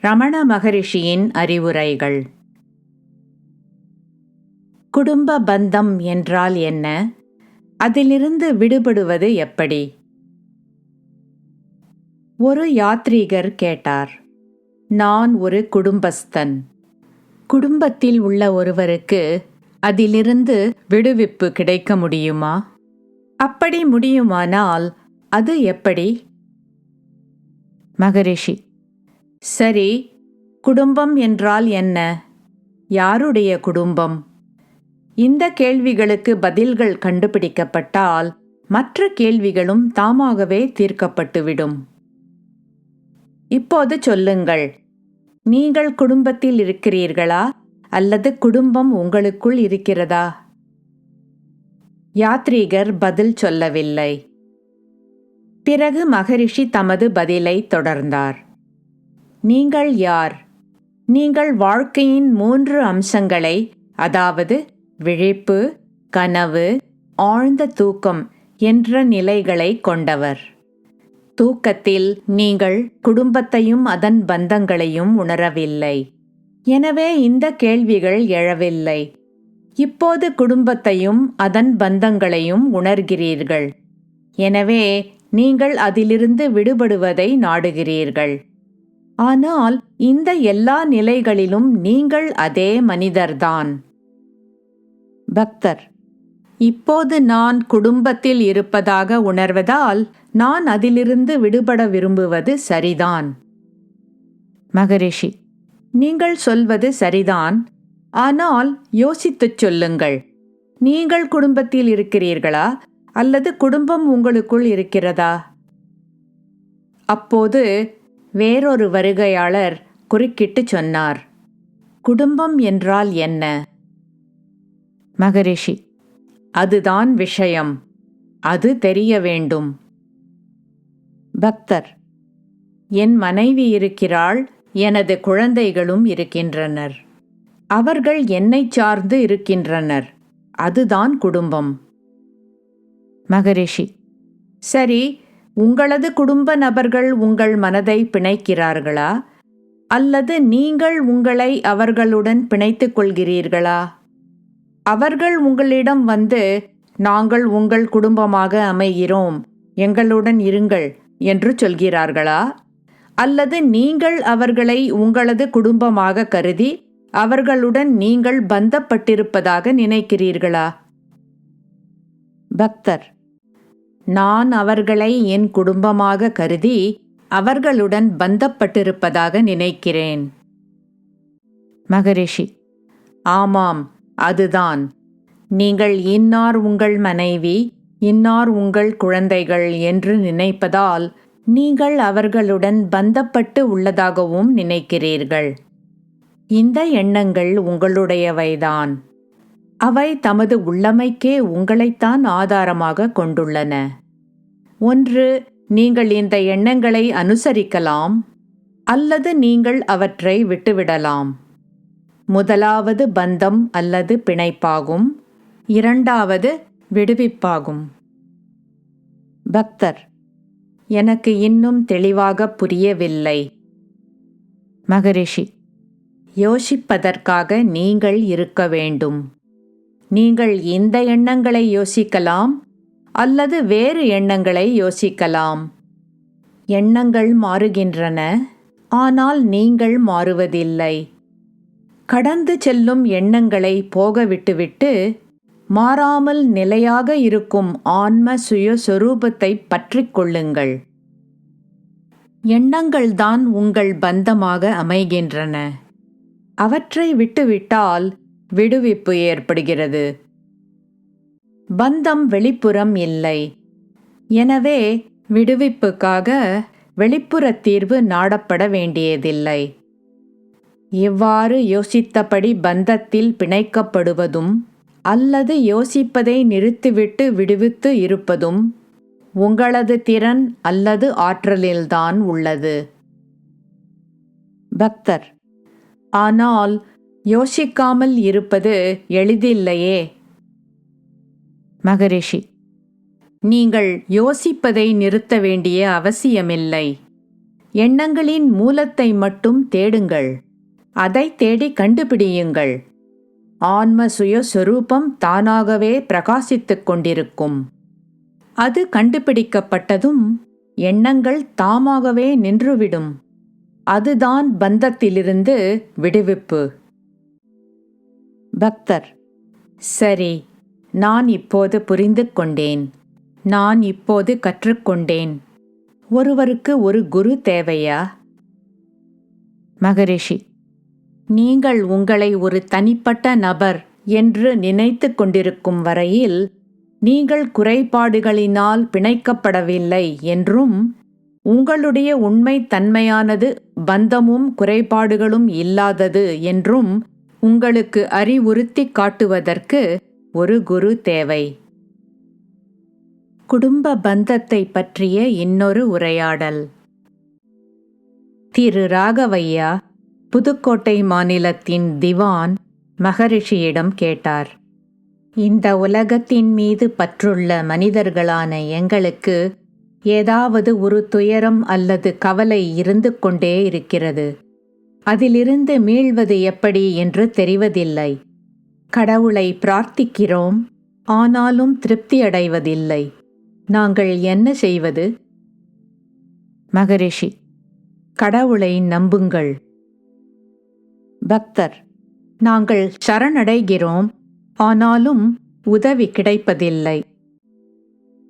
ரமண மகரிஷியின் அறிவுரைகள். குடும்ப பந்தம் என்றால் என்ன? அதிலிருந்து விடுபடுவது எப்படி? ஒரு யாத்ரீகர் கேட்டார் நான் ஒரு குடும்பஸ்தன். குடும்பத்தில் உள்ள ஒருவருக்கு அதிலிருந்து விடுவிப்பு கிடைக்க முடியுமா? அப்படி முடியுமானால் அது எப்படி? மகரிஷி சரி குடும்பம் என்றால் என்ன? யாருடைய குடும்பம்? இந்த கேள்விகளுக்கு பதில்கள் கண்டுபிடிக்கப்பட்டால் மற்ற கேள்விகளும் தாமாகவே தீர்க்கப்பட்டுவிடும். இப்போது சொல்லுங்கள். நீங்கள் குடும்பத்தில் இருக்கிறீர்களா? அல்லது குடும்பம் உங்களுக்குள் இருக்கிறதா? யாத்ரீகர் பதில் சொல்லவில்லை. பிறகு மகரிஷி தமது பதிலை தொடர்ந்தார். நீங்கள் யார்? நீங்கள் வாழ்க்கையின் மூன்று அம்சங்களை அதாவது விழிப்பு கனவு ஆழ்ந்த தூக்கம் என்ற நிலைகளை கொண்டவர். தூக்கத்தில் நீங்கள் குடும்பத்தையும் அதன் பந்தங்களையும் உணரவில்லை. எனவே இந்த கேள்விகள் எழவில்லை. இப்போது குடும்பத்தையும் அதன் பந்தங்களையும் உணர்கிறீர்கள். எனவே நீங்கள் அதிலிருந்து விடுபடுவதை நாடுகிறீர்கள். ஆனால் இந்த எல்லா நிலைகளிலும் நீங்கள் அதே மனிதர்தான். பக்தர். இப்போது நான் குடும்பத்தில் இருப்பதாக உணர்வதால் நான் அதிலிருந்து விடுபட விரும்புவது சரிதான். மகரிஷி. நீங்கள் சொல்வது சரிதான். ஆனால் யோசித்துச் சொல்லுங்கள். நீங்கள் குடும்பத்தில் இருக்கிறீர்களா? அல்லது குடும்பம் உங்களுக்குள் இருக்கிறதா? அப்போது வேறொரு வருகையாளர் குறுக்கிட்டு சொன்னார் குடும்பம் என்றால் என்ன? மகரிஷி அதுதான் விஷயம். அது தெரிய வேண்டும். பக்தர் என் மனைவி இருக்கிறாள் எனது குழந்தைகளும் இருக்கின்றனர். அவர்கள் என்னை சார்ந்து இருக்கின்றனர். அதுதான் குடும்பம். மகரிஷி சரி உங்களது குடும்ப நபர்கள் உங்கள் மனதை பிணைக்கிறார்களா? அல்லது நீங்கள் உங்களை அவர்களுடன் பிணைத்துக் கொள்கிறீர்களா? அவர்கள் உங்களிடம் வந்து நாங்கள் உங்கள் குடும்பமாக அமைகிறோம் எங்களுடன் இருங்கள் என்று சொல்கிறார்களா? அல்லது நீங்கள் அவர்களை உங்களது குடும்பமாக கருதி அவர்களுடன் நீங்கள் பந்தப்பட்டிருப்பதாக நினைக்கிறீர்களா? பக்தர் நான் அவர்களை என் குடும்பமாக கருதி அவர்களுடன் பந்தப்பட்டிருப்பதாக நினைக்கிறேன். மகரிஷி ஆமாம் அதுதான். நீங்கள் இன்னார் உங்கள் மனைவி இன்னார் உங்கள் குழந்தைகள் என்று நினைப்பதால் நீங்கள் அவர்களுடன் பந்தப்பட்டு உள்ளதாகவும் நினைக்கிறீர்கள். இந்த எண்ணங்கள் உங்களுடையவைதான். அவை தமது உள்ளமைக்கே உங்களைத்தான் ஆதாரமாக கொண்டுள்ளன. ஒன்று நீங்கள் இந்த எண்ணங்களை அனுசரிக்கலாம் அல்லது நீங்கள் அவற்றை விட்டுவிடலாம். முதலாவது பந்தம் அல்லது பிணைப்பாகும். இரண்டாவது விடுவிப்பாகும். பக்தர் எனக்கு இன்னும் தெளிவாக புரியவில்லை. மகரிஷி யோசிப்பதற்காக நீங்கள் இருக்க வேண்டும். நீங்கள் இந்த எண்ணங்களை யோசிக்கலாம் அல்லது வேறு எண்ணங்களை யோசிக்கலாம். எண்ணங்கள் மாறுகின்றன ஆனால் நீங்கள் மாறுவதில்லை. கடந்து செல்லும் எண்ணங்களை போக விட்டுவிட்டு மாறாமல் நிலையாக இருக்கும் ஆன்ம சுயஸ்வரூபத்தை பற்றிக் கொள்ளுங்கள். எண்ணங்கள்தான் உங்கள் பந்தமாக அமைகின்றன. அவற்றை விட்டுவிட்டால் விடுவிப்பு ஏற்படுகிறது. பந்தம் வெளிப்புறம் இல்லை. எனவே விடுவிப்புக்காக வெளிப்புற தீர்வு நாடப்பட வேண்டியதில்லை. இவ்வாறு யோசித்தபடி பந்தத்தில் பிணைக்கப்படுவதும் அல்லது யோசிப்பதை நிறுத்திவிட்டு விடுவித்து இருப்பதும் உங்களது திறன் அல்லது ஆற்றலில்தான் உள்ளது. பக்தர் ஆனால் யோசிக்காமல் இருப்பது எளிதில்லையே. மகரிஷி நீங்கள் யோசிப்பதை நிறுத்த வேண்டிய அவசியமில்லை. எண்ணங்களின் மூலத்தை மட்டும் தேடுங்கள். அதை தேடி கண்டுபிடியுங்கள். ஆன்ம சுயஸ்வரூபம் தானாகவே பிரகாசித்துக் கொண்டிருக்கும். அது கண்டுபிடிக்கப்பட்டதும் எண்ணங்கள் தாமாகவே நின்றுவிடும். அதுதான் பந்தத்திலிருந்து விடுவிப்பு. பக்தர் சரி நான் இப்போது புரிந்து கொண்டேன் நான் இப்போது கற்றுக்கொண்டேன். ஒருவருக்கு ஒரு குரு தேவையா? மகரிஷி நீங்கள் உங்களை ஒரு தனிப்பட்ட நபர் என்று நினைத்து கொண்டிருக்கும் வரையில் நீங்கள் குறைபாடுகளினால் பிணைக்கப்படவில்லை என்றும் உங்களுடைய உண்மை தன்மையானது பந்தமும் குறைபாடுகளும் இல்லாதது என்றும் உங்களுக்கு அறிவுறுத்தி காட்டுவதற்கு ஒரு குரு தேவை. குடும்ப பந்தத்தை பற்றிய இன்னொரு உரையாடல். திரு ராகவையா புதுக்கோட்டை மாநிலத்தின் திவான் மகரிஷியிடம் கேட்டார். இந்த உலகத்தின் மீது பற்றுள்ள மனிதர்களான எங்களுக்கு ஏதாவது ஒரு துயரம் அல்லது கவலை இருந்து கொண்டே இருக்கிறது. அதிலிருந்து மீள்வது எப்படி என்று தெரிவதில்லை. கடவுளை பிரார்த்திக்கிறோம் ஆனாலும் திருப்தியடைவதில்லை. நாங்கள் என்ன செய்வது? மகரிஷி கடவுளை நம்புங்கள். பக்தர் நாங்கள் சரணடைகிறோம் ஆனாலும் உதவி கிடைப்பதில்லை.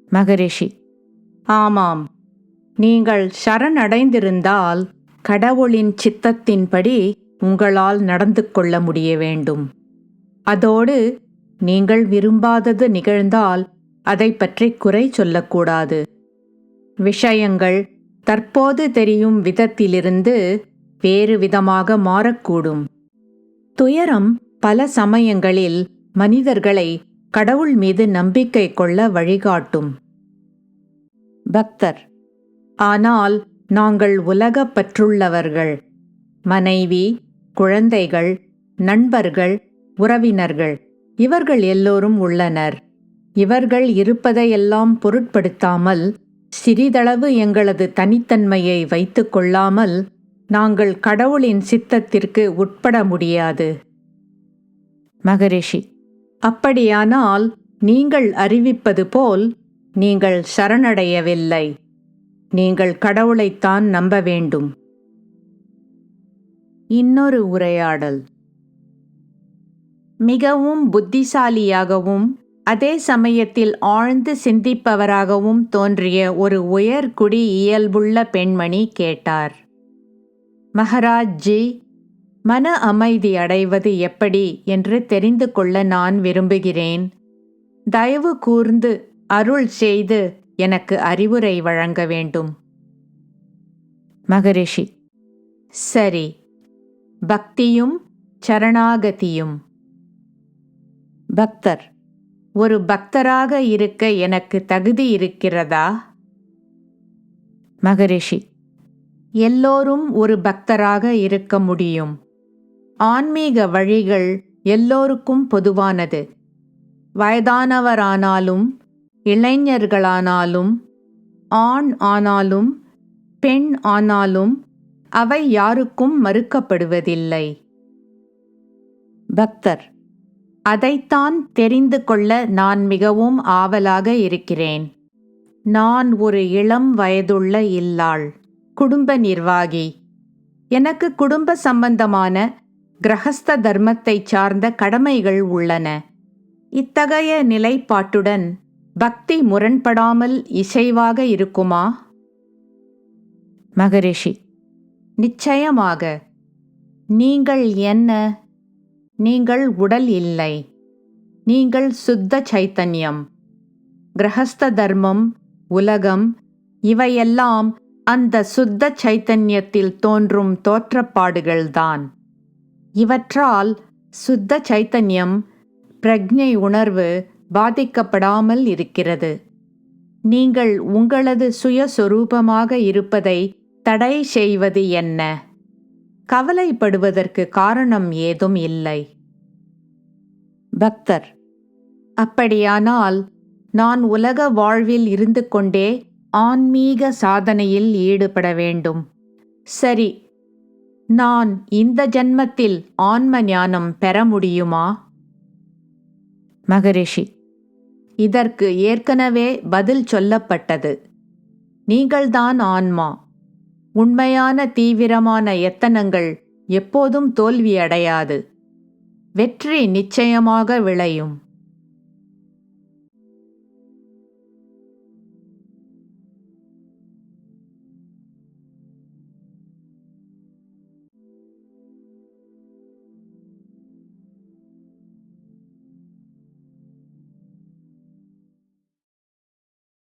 மகரிஷி ஆமாம் நீங்கள் சரணடைந்திருந்தால் கடவுளின் சித்தத்தின்படி உங்களால் நடந்து கொள்ள முடிய வேண்டும். அதோடு நீங்கள் விரும்பாதது நிகழ்ந்தால் அதை பற்றி குறை சொல்லக்கூடாது. விஷயங்கள் தற்போது தெரியும் விதத்திலிருந்து வேறு விதமாக மாறக்கூடும். துயரம் பல சமயங்களில் மனிதர்களை கடவுள் மீது நம்பிக்கை கொள்ள வழிகாட்டும். பக்தர். ஆனால் நாங்கள் உலகப் பற்றுள்ளவர்கள். மனைவி குழந்தைகள் நண்பர்கள் உறவினர்கள். இவர்கள் எல்லோரும் உள்ளனர். இவர்கள் இருப்பதையெல்லாம் பொருட்படுத்தாமல் சிறிதளவு எங்களது தனித்தன்மையை வைத்து கொள்ளாமல் நாங்கள் கடவுளின் சித்தத்திற்கு உட்பட முடியாது. மகரிஷி அப்படியானால் நீங்கள் அறிவிப்பது போல் நீங்கள் சரணடையவில்லை. நீங்கள் கடவுளைத்தான் நம்ப வேண்டும் இன்னொரு உரையாடல். மிகவும் புத்திசாலியாகவும் அதே சமயத்தில் ஆழ்ந்து சிந்திப்பவராகவும் தோன்றிய ஒரு உயர்குடி இயல்புள்ள பெண்மணி கேட்டார். மகராஜ்ஜி மன அமைதி அடைவது எப்படி என்று தெரிந்து கொள்ள நான் விரும்புகிறேன். தயவு கூர்ந்து அருள் செய்து எனக்கு அறிவுரை வழங்க வேண்டும். மகரிஷி சரி. பக்தியும் சரணாகதியும் பக்தர். ஒரு பக்தராக இருக்க எனக்கு தகுதி இருக்கிறதா? மகரிஷி. எல்லோரும் ஒரு பக்தராக இருக்க முடியும். ஆன்மீக வழிகள் எல்லோருக்கும் பொதுவானது. வயதானவரானாலும் இளைஞர்களானாலும் ஆண் ஆனாலும் பெண் ஆனாலும் அவை யாருக்கும் மறுக்கப்படுவதில்லை. பக்தர். அதைத்தான் தெரிந்து கொள்ள நான் மிகவும் ஆவலாக இருக்கிறேன். நான் ஒரு இளம் வயதுள்ள இல்லாள் குடும்ப நிர்வாகி. எனக்கு குடும்ப சம்பந்தமான கிரகஸ்த தர்மத்தை சார்ந்த கடமைகள் உள்ளன. இத்தகைய நிலைப்பாட்டுடன் பக்தி முரண்படாமல் இசைவாக இருக்குமா? மகரிஷி நிச்சயமாக. நீங்கள் என்ன நீங்கள் உடல் இல்லை. நீங்கள் சுத்த சைத்தன்யம். கிரகஸ்த தர்மம் உலகம் இவையெல்லாம் அந்த சுத்த சைத்தன்யத்தில் தோன்றும் தோற்றப்பாடுகள்தான். இவற்றால் சுத்த சைத்தன்யம் பிரக்ஞை உணர்வு பாதிக்கப்படாமல் இருக்கிறது. நீங்கள் உங்களது சுயஸ்வரூபமாக இருப்பதை தடை செய்வது என்ன? கவலைப்படுவதற்கு காரணம் ஏதும் இல்லை. பக்தர் அப்படியானால் நான் உலக வாழ்வில் இருந்து கொண்டே ஆன்மீக சாதனையில் ஈடுபட வேண்டும். சரி நான் இந்த ஜன்மத்தில் ஆன்ம ஞானம் பெற முடியுமா? மகரிஷி இதற்கு ஏற்கனவே பதில் சொல்லப்பட்டது. நீங்கள்தான் ஆன்மா. உண்மையான தீவிரமான எத்தனங்கள் எப்போதும் தோல்வியடையாது. வெற்றி நிச்சயமாக விளையும்.